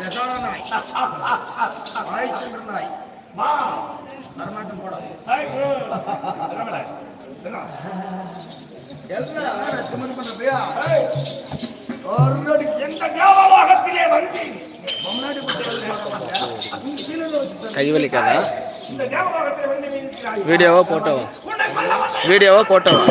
பெசான நாய் வாய் தின்ற நாய் மா தரமாட்டம் போடாது? எல்லாம் ஒரு எந்த வந்து. வீடியோவா போட்டோவா. வீடியோவா போட்டோவா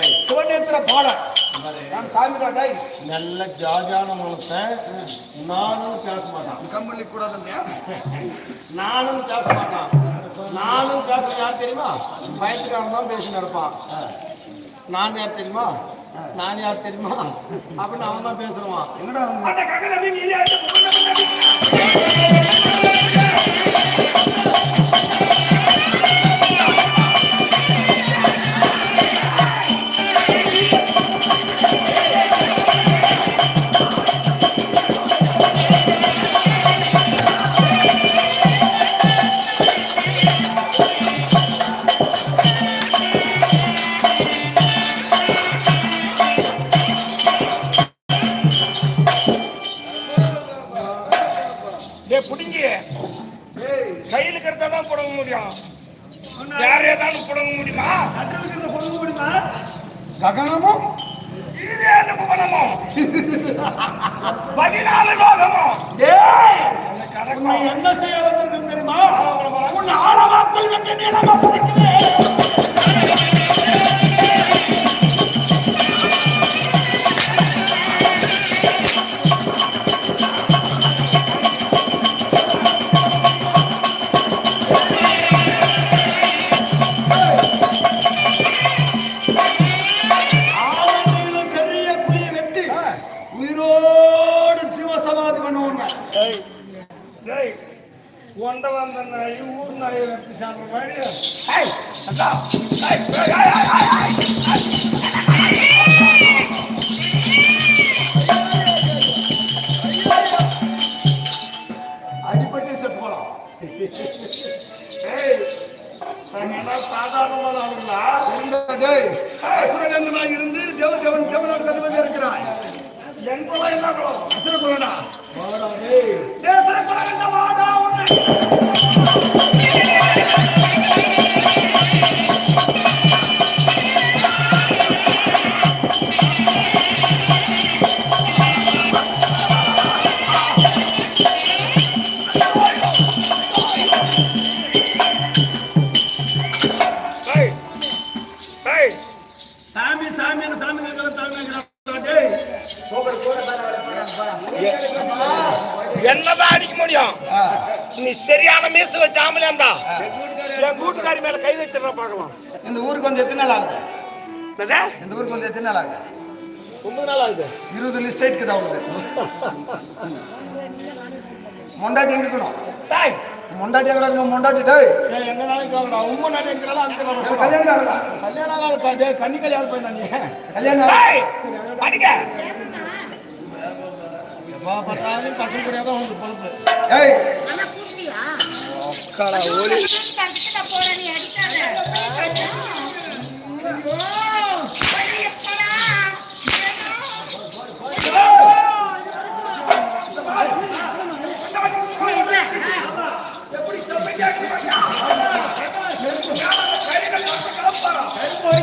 சிவநேத்திர பாலன். நான் சாமி டாய் நல்ல ஜாஜான மனுஷன். நானும் பேச மாட்டான். கம்பளி கூடாதுங்க நானும் பேச மாட்டான். நானும் பேச யார் தெரியுமா? பயத்துக்காரன் தான் பேசி நடப்பான். நான் யார் தெரியுமா? நான் யார் தெரியுமா? அப்படின்னு அவன் தான் பேசுவான். என்னடா வேற ஏதாவது புடங்க முடியுமா? ககனமும் இதுவே அந்த புவனமோ? பதினாலு லோகமோ? டேய்! உன்னை என்ன செய்ய வந்திருக்குன்னு தெரியுமா? உன் ஆழமாக்குள் வெற்றி நீளமா அடிப்பட்டு செத்து போலாம்? டேய்? இருந்து தேவ தேவன் தேவனாக கதிபதி இருக்கிறாய் என் குலம் என்ன? அசுர குலடா டேய், திருக்குறள் வாடா பார்க்கலாம். இந்த ஊருக்கு வந்து எத்தனை நாள் ஆகுது? இந்த ஊருக்கு வந்து எத்தனை நாள் ஆகுது? ஒன்பது நாள் ஆகுது. இருபது லிஸ்ட் இருக்குது அவங்களுக்கு மொண்டாட்டி எங்க இருக்கணும்? மொண்டாட்டி எங்க இருக்கணும்? மொண்டாட்டி டேய். எங்க நாளைக்கு வாங்கடா உங்க நாட்டு எங்கிறாலும் அந்த கல்யாணம் ஆகல. கல்யாணம் கன்னி கல்யாணம் பண்ண நீ. கல்யாணம் ஆகல. அடிக்க. பார்த்தாலும் பசங்க கூட தான் வந்து பொறுப்பு ஏய். ஆனா கூப்பிட்டியா? அக்காடா ஓலி. தடுத்துட்ட போற நீ அடிக்காத. ஐயோ, ஐயப்படா. எப்படி சொல்றீங்க? கைகள் வந்து கலப்பாரா? எப்படி,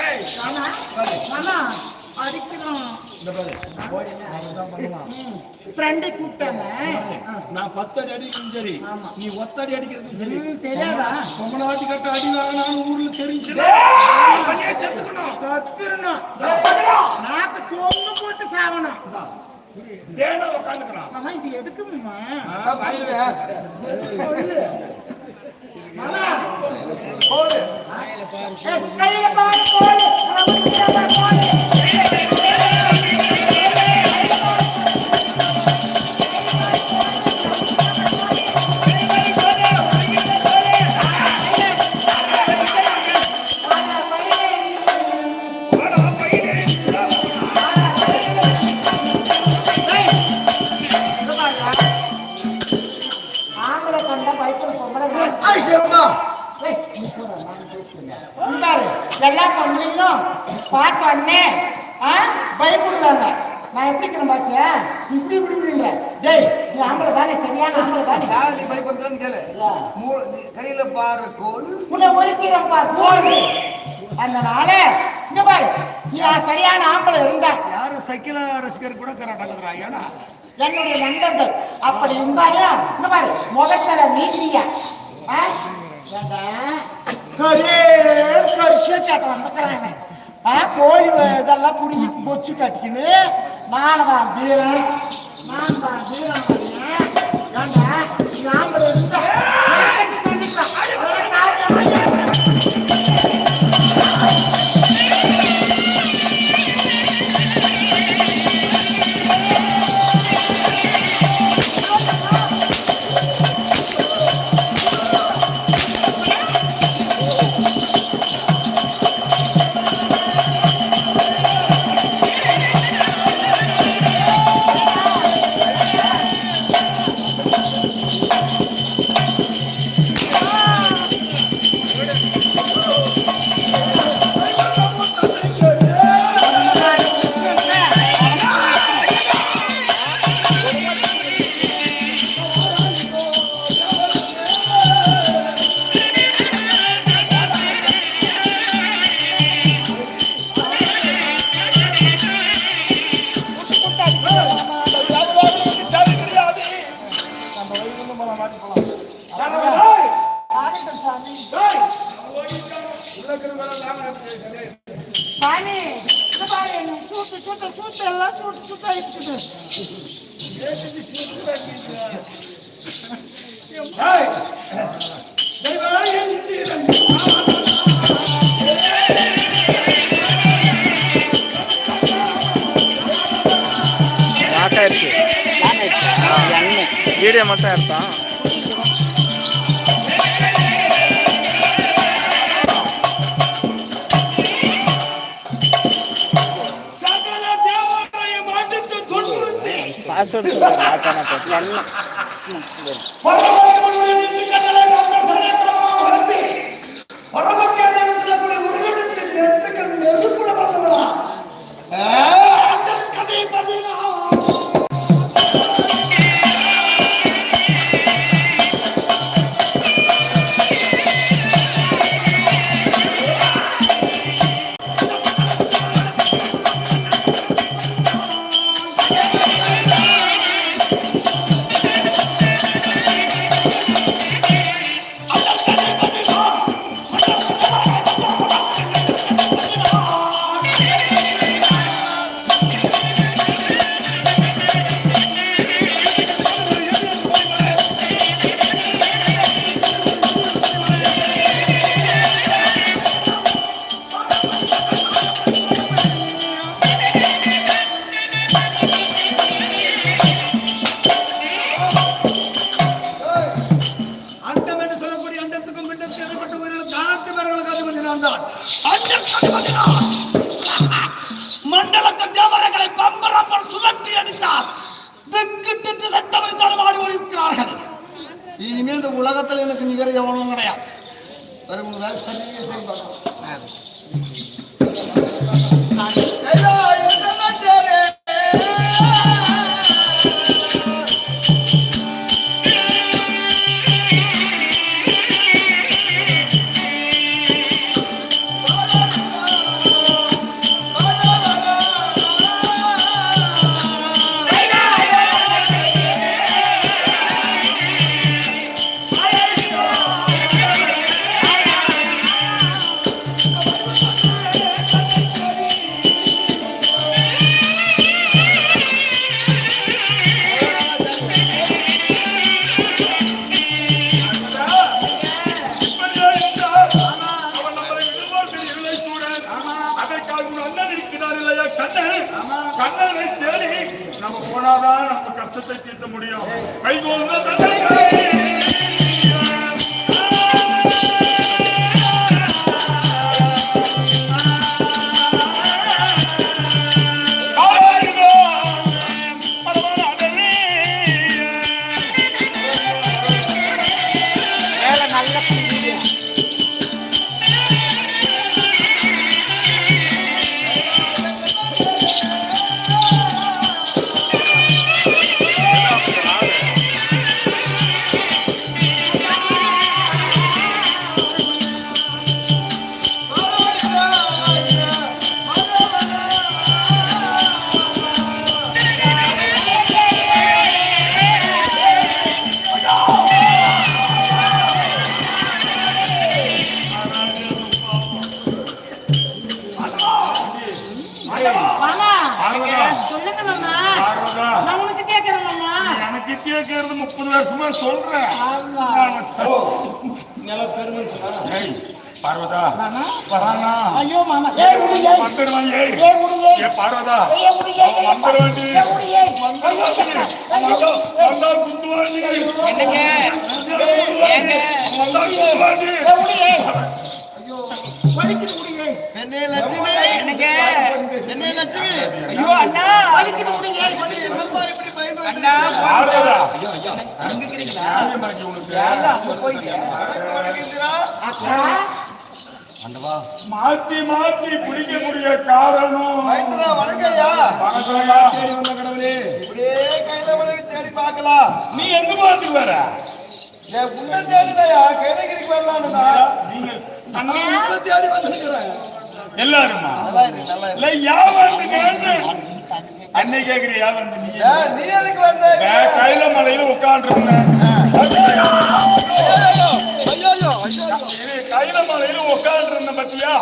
ஏய், மாமா, மாமா, அடிக்கிறோம். ஃப்ரெண்டை கூப்பிட்டாங்க. நான் பத்து அடி அடிக்கிறதும் சரி நீ ஒத்தடி அடிக்கிறதும் சரி. தெரியாதா? பொம்மநாட்டி கட்ட அடி வாங்கினாலும் ஊர்ல தெரிஞ்சு. சத்துருணும் நாக்கு தொங்கு போட்டு சாவணும். மாமா இது கையில பாரு, போடு. பொம்பளைங்களும் பார்த்த உடனே ஆ, பயப்படுவாங்க. நான் எப்படி இருக்கிறேன் பாத்தியா? இப்படி இப்படி இப்படிங்க டேய் நீ ஆம்பளை தானே சரியான ஆம்பளை தானே? யார் நீ பயப்படுறான்னு கேளு. கையில பாரு கோல் உன்னை ஒருக்கிறேன் பா போடு அதனால இங்க பாரு நீ சரியான ஆம்பளை இருந்தா. யாரு சைக்கிள ரசிகர் கூட கராட்டாக்குறா ஏன்னா? என்னுடைய நண்பர்கள் அப்படி இருந்தாலும் இந்த பாரு முகத்தல மீசியா? கரே வந்துக்கிறாங்க ஆ கோழி இதெல்லாம் புடிங்கி பொச்சு கட்டிக்கின்னு நான் தான் வீரன் நான் தான் வீரன் ஏண்டா நாம சாமி சூட்டு சூட்டு சூட்டு எல்லாம் சூட்டு சூட்டா இருக்குது. வீடியோ மட்டும் எடுத்தான் சொல்லு லாக் அதிபதி நான் தான் பம்பரம்பல் சுழற்றி அடித்தார். திக்கிட்டு திசை தவிர்த்தாலும் ஆடி ஒழிக்கிறார்கள். இனிமேல் இந்த உலகத்தில் எனக்கு நிகர் எவனும் கிடையாது. வேற உங்க வேலை சரியே செய்வாங்க கண்ணனை தேடி நம்ம போனாதான் நம்ம கஷ்டத்தை தீர்த்த முடியும். கைகோர்ந்த முப்பது வருஷமா சொல்றேன் பார்வதா. வரானா? ஐயோ மாமா. வந்துடுவான் ஏ பார்வதா. வந்தா. என்னங்க? ஏங்க? வந்தா ஐயோ வலிக்குது என்னே லட்சுமி. என்னங்க? என்னே லட்சுமி. ஐயோ அண்ணா. வலிக்குது அங்க அங்க வணங்குகிறா. அக்கா. மாத்தி மாத்தி பிடிக்க முடிய காரணம். மைந்தரா வணக்கம்யா. வணக்கம்யா. தேடி வந்த கடவுளே. இப்படியே கையில உழவி தேடி பார்க்கலாம். நீ எங்க பாத்துக்கு வர? என் உன்னை தேடிதாயா? கைலகிரிக்கு வரலான்னு தான் நீங்க? அண்ணா? தேடி வந்திருக்கிறேன். எல்லாருமா? இல்ல யா வந்து அன்னை கேக்குற யா வந்து நீ? நீ எதுக்கு வந்த? நான் கையில மலையில உட்காந்துருந்தேன் ஐயோ ஐயோ ஐயோ கையில மலையில உட்காந்து இருந்தேன் பத்தியா?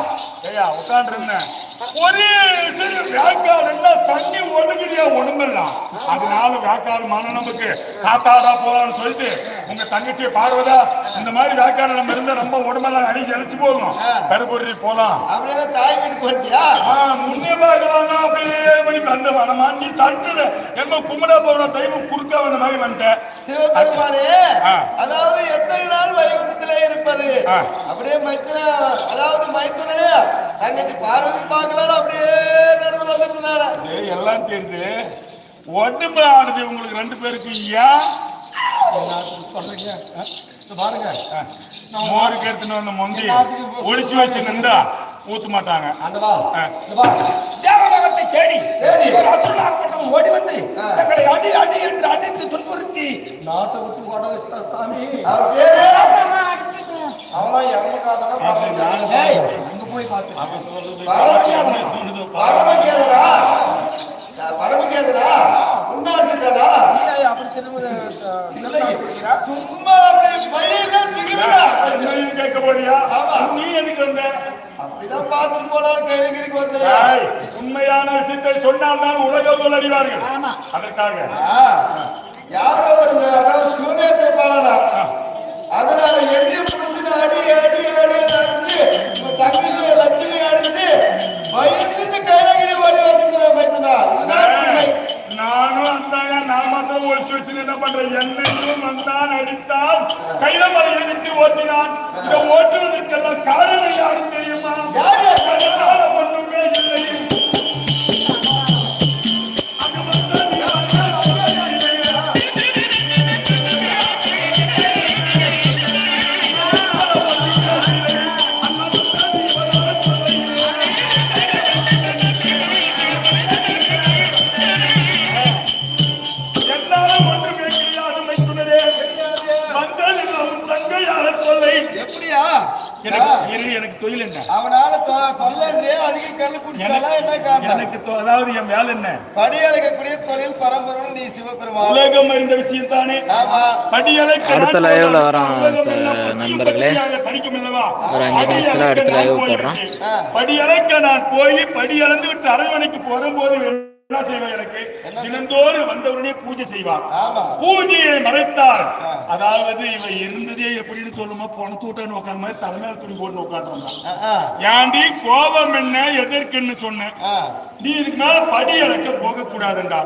ஐயா உட்காந்து இருந்தேன் ஒரே சிறு வேக்காடு என்ன தண்ணி ஒழுகுதியா ஒண்ணுமெல்லாம் அதனால வேக்காடு மன நமக்கு காத்தாடா போலாம்னு சொல்லிட்டு உங்க தங்கச்சி பார்வதா இந்த மாதிரி வேக்காடு நம்ம இருந்தா ரொம்ப உடம்பெல்லாம் அடிச்சு அழிச்சு போகும். கருப்பொருளி போலாம். அப்படியே தாய் வீட்டுக்கு வந்துட்டியா ஆ, முன்னே பார்க்கலாம் அப்படியே மணி வந்த வனமா நீ சட்டுல என்ன கும்பிட போற தெய்வம் குறுக்க வந்த மாதிரி வந்துட்டேன் சிவபெருமானே. அதாவது எத்தனை நாள் வைகுந்தத்திலே இருப்பது. அப்படியே மைத்துன அதாவது மைத்துனே தங்கச்சி பார்வதி பார்க்கலாம் அப்படியே நடந்து வந்துட்டு எல்லாம் தெரியுது. உடம்பு ஆனது உங்களுக்கு ரெண்டு பேருக்கு. ஏன் சொல்றீங்க. பாருங்க. மோருக்கு எடுத்துன்னு வந்த மொந்தி. ஒளிச்சு வச்சு நின்றா ஊத்த மாட்டாங்க. தேவலோகத்தை தேடி. தேடி. ஓடி வந்து. தங்களை அடி அடி என்று அடித்து துன்புறுத்தி நாட்டை விட்டு ஓட வச்சிட்டா சாமி. அவன் இறந்துக்காதான ஏய் அங்க போய் பார்த்து. பரமகேதரா பரமகேதரா உன்ன அடிச்சுட்டாடா அப்படி திரும்ப சும்மா அப்படி மயில திகிலா என்னையும் கேட்க போறியா? ஆமா. நீ எதுக்கு வந்த? அப்படிதான் பார்த்துட்டு போலாம் கைலகிரிக்கு வந்தேன். ஏய், உண்மையான விஷயத்தை சொன்னால்தான் உலகங்கள் அறிவார்கள். அதற்காக. யாரோ ஒரு அதாவது பாலனா அதனால எண்ணி புடிச்சு அடி அடி அடி அடிச்சு உங்க தங்கச்சி லட்சுமி அடிச்சு பயந்து கைலகிரி ஓடி வந்துட்டு உண்மை. நானும் அந்தாங்க மாத்திரம் ஒழிச்சு வச்சு என்ன பண்றேன் என்னையும் வந்தான் அடித்தான் கையில விட்டு ஓட்டினான். இந்த ஓட்டுவதற்கெல்லாம் காரணம் யாரும் தெரியுமா? அதாவது என் வேலை என்ன படி அழைக்கக்கூடிய தொழில் பரம்பரை நீ சிவபெருமான் உலகம் அறிந்த விஷயம் தானே ஆமா படியலைக்க அடுத்த நான் live ல போடுறேன். வரோம் நண்பர்களே. ஒரு அஞ்சு நிமிஷத்துல அடுத்த நான் போடுறோம். படியலைக்க நான் போய் படி அளந்து விட்டு அரண்மனைக்கு போகும்போது என்ன செய்வேன் எனக்கு? தினந்தோறும் வந்தவுடனே பூஜை செய்வான் ஆமா. பூஜையை மறைத்தார். அதாவது இவ இருந்ததே எப்படின்னு சொல்லுமா? போன தூட்டன்னு உட்காந்த மாதிரி தலைமையில துணி போட்டு உட்காந்துருந்தான் ஏண்டி கோபம் என்ன எதற்குன்னு சொன்னேன். நீ இதுக்கு மேல படி அளக்க போக கூடாதுண்டா